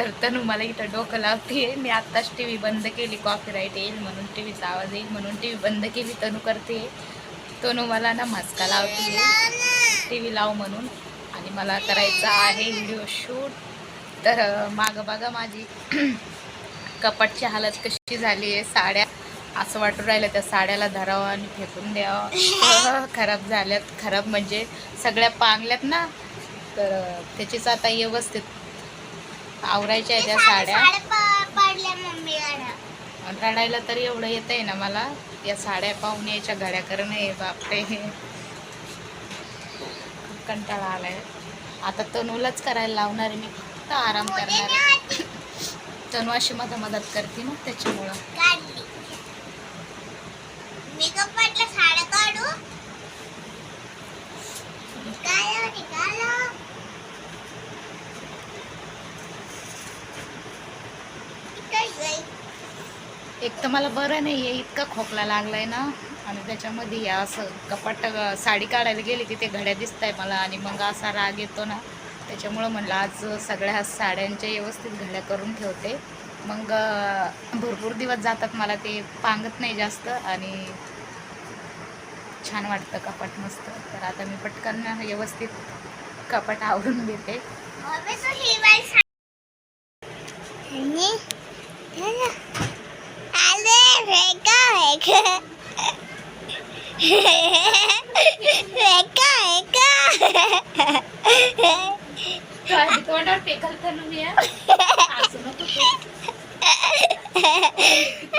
तर तनु मला इथं डोकं लावते मी आत्ताच टी व्ही बंद केली कॉपीराईट येईल म्हणून टी व्हीचा आवाज येईल म्हणून टी व्ही बंद केली तनु करते तनु मला ना मस्का लावते टी व्ही लाव म्हणून. आणि मला करायचा आहे व्हिडिओ शूट तर मागं बघा माझी. कपाटची हालत कशी झाली आहे साड्या. असं वाटून राहिलं त्या साड्याला धरावं आणि फेकून द्यावं. खराब झाल्यात खराब म्हणजे सगळ्या पांगल्यात ना. तर त्याचीच आता व्यवस्थित आवरायच्या आहे त्या साड्या. रडायला तर एवढं येत आहे ना मला. या साड्या पाहून यायच्या घड्या करणं आहे बापरे. खूप कंटाळा आलाय. आता तनूलाच करायला लावणार आहे मी. फक्त आराम करणार तनू अशी मदत मदत करते ना त्याच्यामुळं. एक तर मला बरं नाही आहे इतका खोकला लागलाय ना. आणि त्याच्यामध्ये या असं कपाट साडी काढायला गेली की ते घड्या दिसत आहे मला आणि मग असा राग येतो ना. त्याच्यामुळं म्हणलं आज सगळ्या साड्यांच्या व्यवस्थित घड्या करून ठेवते. मग भरपूर दिवस जातात मला ते पांगत नाही जास्त आणि छान वाटतं कपाट मस्त. तर आता मी पटकन व्यवस्थित कपाट आवरून घेते अबे तो ही बाई सा- आणि झालं. आले वेगा वेगा वेगा वेगा तोंडावर टेकल असं नको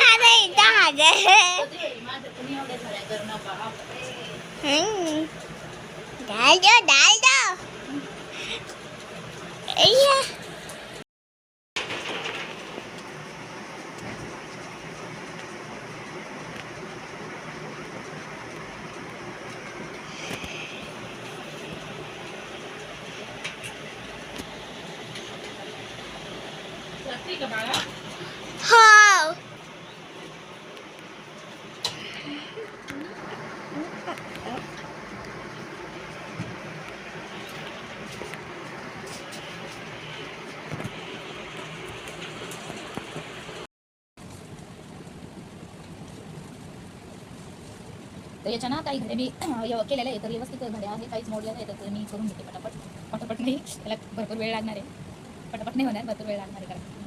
अरे इथं हजर माझं. कुणी एवढ्या करणं बापरे हम्म. डाल दो डाल दो. अय्या. का बाळा? हो. तर याच्या ना काही घड्या मी केलेलं केलेल्या आहे. तर व्यवस्थित घड्या आहे. काहीच मोडल्या नाही. तर मी करून घेते पटापट. पटापट नाही. त्याला भरपूर वेळ लागणार आहे. पटापट नाही होणार. भरपूर वेळ लागणार आहे. कारण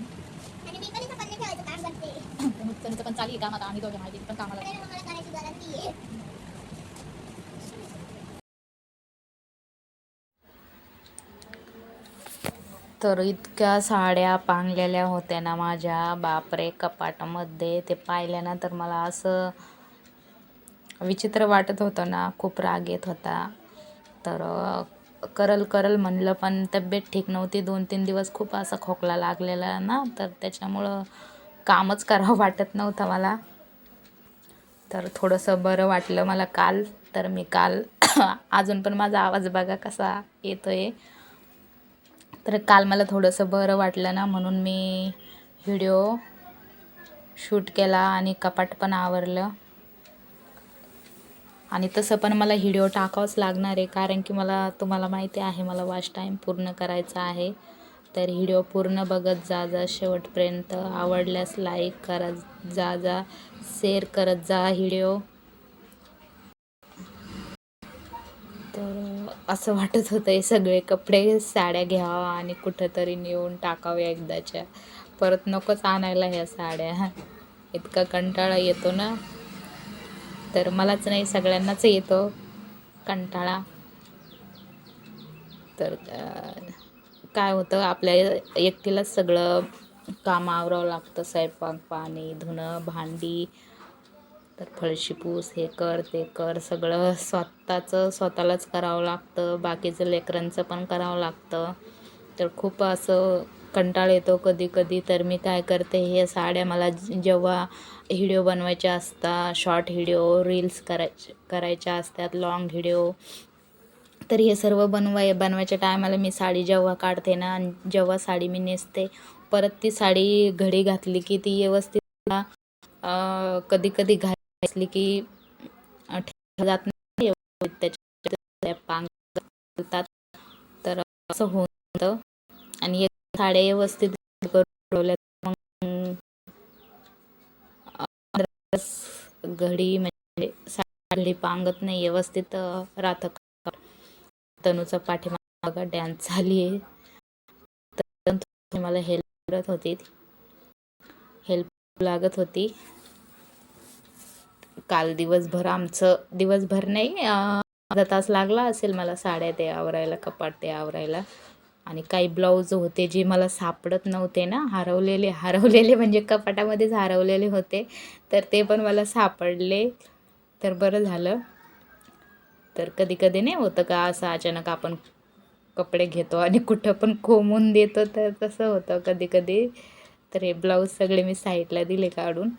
आणि मी पण इथं पल्ले ठेवायचं काम करते त्यांचं पण चालू काम आता आम्ही दोघे माहिती पण कामाला तर इतक्या साड्या पांगलेल्या होत्या ना माझ्या. बापरे कपाटामध्ये ते पाहिल्यानंतर मला असं विचित्र वाटत होतं ना खूप राग येत होता. तर करल करल म्हणलं पण तब्येत ठीक नव्हती. दोन तीन दिवस खूप असा खोकला लागलेला ना तर त्याच्यामुळं कामच करावं वाटत नव्हतं मला. तर थोडंसं बरं वाटलं मला काल. तर मी काल अजून पण माझा आवाज बघा कसा येतो आहे तर काल मला थोडंसं बरं वाटलं ना म्हणून मी व्हिडिओ शूट केला आणि कपाट पण आवरलं. आणि तसं पण मला व्हिडिओ टाकावंच लागणार आहे कारण की मला तुम्हाला माहिती आहे मला वॉच टाईम पूर्ण करायचा आहे. तर व्हिडिओ पूर्ण बघत जा जा शेवटपर्यंत. आवडल्यास लाईक करत जा जा शेअर करत जा व्हिडिओ. तर असं वाटत होतं हे सगळे कपडे साड्या घ्यावा आणि कुठंतरी नेऊन टाकाव्या एकदाच्या. परत नकोच आणायला ह्या साड्या. इतका कंटाळा येतो ना? तर मलाच नाही सगळ्यांनाच येतो कंटाळा. तर काय होतं आपल्या एकटीलाच सगळं काम आवरावं लागतं स्वयंपाक पाणी धुणं भांडी. तर फळशीपूस हे कर ते कर सगळं स्वतःचं स्वतःलाच करावं लागतं. बाकीचं लेकरांचं पण करावं लागतं. तर खूप असं कंटाळ येतो कधी कधी तर मी काय करते हे साड्या मला जेव्हा व्हिडिओ बनवायचे असतात शॉर्ट व्हिडिओ रील्स करायचे करायच्या असतात लाँग व्हिडिओ तर हे सर्व बनवाय बनवायच्या टायमाला मी साडी जेव्हा काढते ना आणि जेव्हा साडी मी नेसते परत ती साडी घडी घातली की ती व्यवस्थित कधी कधी घातली की ठेवलं जात नाही त्याच्या पांग तर असं होतं. आणि एक साड्या व्यवस्थित करून मग घडी म्हणजे साडी पांगत नाही व्यवस्थित राहतं. तनूचा पाठीमागा डॅन्स झाली आहे. तर मला हेल्प करत होती. हेल्प लागत होती. काल दिवसभर आमचं दिवसभर नाही अर्धा तास लागला असेल मला साड्या ते आवरायला कपाट ते आवरायला. आणि काही ब्लाऊज होते जे मला सापडत नव्हते ना हरवलेले हरवलेले म्हणजे कपाटामध्येच हरवलेले होते. तर ते पण मला सापडले. तर बरं झालं. तर कधी कधी नाही होतं का असं अचानक आपण कपडे घेतो आणि कुठं पण कोंबून देतो तर तसं होतं कधी कधी. तर हे ब्लाऊज सगळे मी साईडला दिले काढून.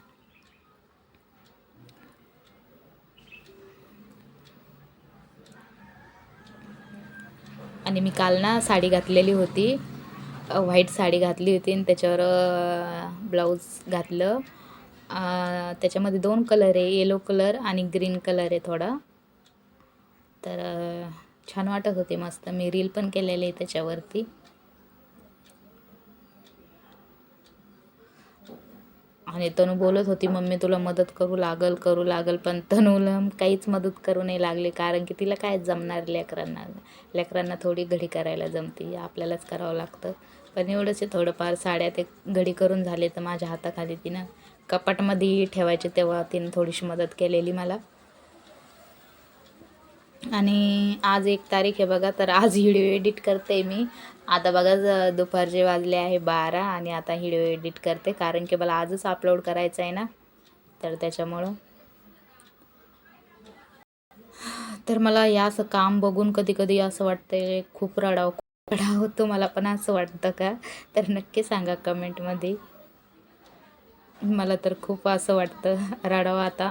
आणि मी काल ना साडी घातलेली होती. व्हाईट साडी घातली होती आणि त्याच्यावर ब्लाऊज घातलं. त्याच्यामध्ये दोन कलर आहे येलो कलर आणि ग्रीन कलर आहे थोडा. तर छान वाटत होते मस्त. मी रील पण केलेली आहे त्याच्यावरती. आणि तनू बोलत होती मम्मी तुला मदत करू लागल करू लागल पण तनूला काहीच मदत करू नाही लागली कारण की तिला काय जमणार लेकरांना? लेकरांना थोडी घडी करायला जमते आपल्यालाच करावं लागतं. पण एवढंच आहे थोडंफार. साड्या ते घडी करून झाले तर माझ्या हाताखाली तिनं कपाटमध्ये ठेवायचे तेव्हा तिनं थोडीशी मदत केलेली मला. आणि आज एक तारीख आहे बघा तर आज व्हिडिओ एडिट करते मी. आता बघा ज- दुपारचे वाजले आहे बारा आणि आता व्हिडिओ एडिट करते कारण की मला आजच अपलोड करायचं आहे ना. तर त्याच्यामुळं. तर मला या असं काम बघून कधी कधी असं वाटतं खूप रडाव खूप रडाव होतो. मला पण असं वाटतं का? तर नक्की सांगा कमेंटमध्ये मला तर खूप असं वाटतं रडावं आता.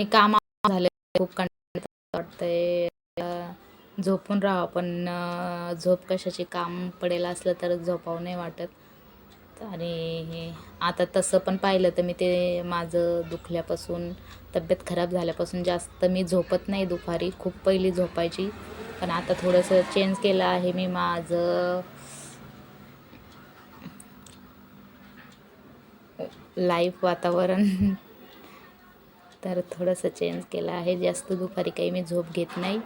आणि काम झाले खूप कंटाळा वाटतंय. झोपून राहावं पण झोप कशाची? काम पडेल असलं तर झोपावं नाही वाटत. आणि आता तसं पण पाहिलं तर मी ते माझं दुखल्यापासून तब्येत खराब झाल्यापासून जास्त मी झोपत नाही दुपारी. खूप पहिली झोपायची. पण आता थोडंसं चेंज केलं आहे मी माझं. लाईफ वातावरण तर थोडंसं चेंज केलं आहे. जास्त दुपारी काही मी झोप घेत नाही.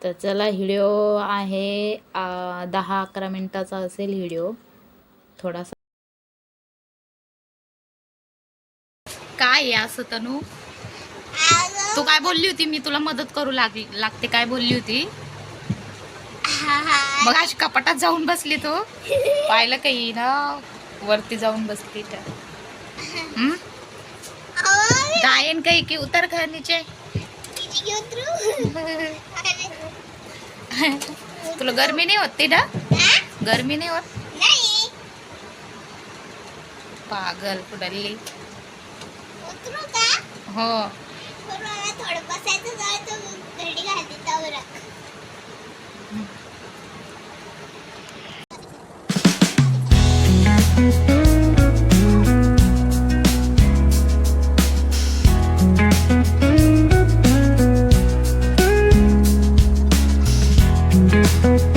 तर चला व्हिडिओ आहे दहा अकरा मिनटाचा असेल व्हिडिओ थोडासा काय आहे असं तनू? तू काय बोलली होती? मी तुला मदत करू लागली लागते. काय बोलली होती? मग अशी कपाटात जाऊन बसली तू? पाहिलं काही ना वरती जाऊन बसली तर? गायन काही की उतर का नीचे तुला गरमी नाही होत ना गरमी नाही होत? नाही. पागल कुडल्ली. हो. पण मला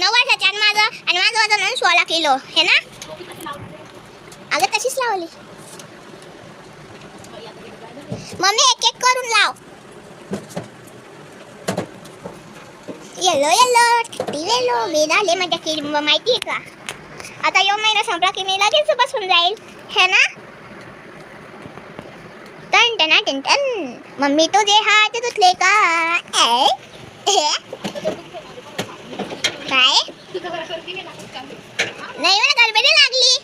नऊ वर्षाचे आणि माझं आणि माझं वजन सोळा किलो. हे ना? तशीच लावली. मम्मी एक एक करून लाव. येलो येलो टी वेलो झाले माझ्या की माहिती आहे का? आता यो महिना संपला की मी लगेच बसून जाईल. है ना? टन टन टन टन. मम्मी तुझे हात धुतले का? ए? काय? नाही मला गडबडी लागली.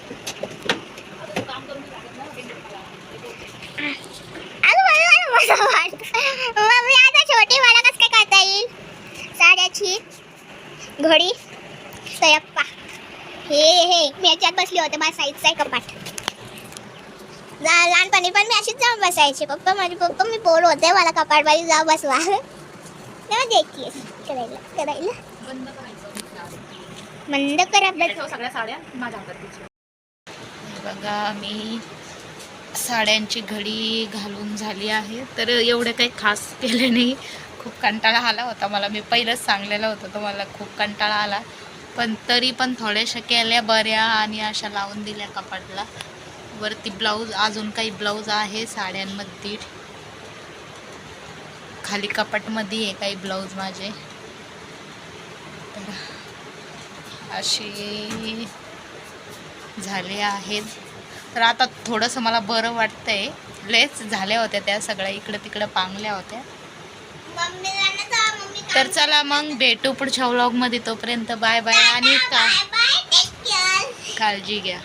मम्मी आता छोटी मला कसं काय करता येईल? साड्याची घडी. सयप्पा हे हे मी याच्यात बसली होते माझ्या साईजचा आहे कपाट. लहानपणी पण मी अशीच जाऊन बसायची. पप्पा माझे पप्पा मी पोर होते मला कपाट बाजू जाऊ बसवा. तेव्हा देखील करायला करायला. मंद कर आपलं सगळ्या साड्या माझ्या हातात बघा मी साड्यांची घडी घालून झाली आहे. तर एवढं काही खास केलं नाही. खूप कंटाळा आला होता मला. मी पहिलंच सांगलेलं होतं तुम्हाला खूप कंटाळा आला. पण तरी पण थोड्याशा केल्या बऱ्या आणि अशा लावून दिल्या कपाटला. वरती ब्लाऊज अजून काही ब्लाऊज आहे साड्यांमध्ये. खाली कपाटमध्ये आहे काही ब्लाऊज माझे. तर अशी झाले आहेत. तर आता थोडंसं मला बरं वाटतंय. लेच झाल्या होत्या त्या सगळ्या इकडं तिकडं पांगल्या होत्या. तर चला मग भेटू पुढच्या व्लॉगमध्ये तोपर्यंत बाय बाय आणि का काळजी घ्या.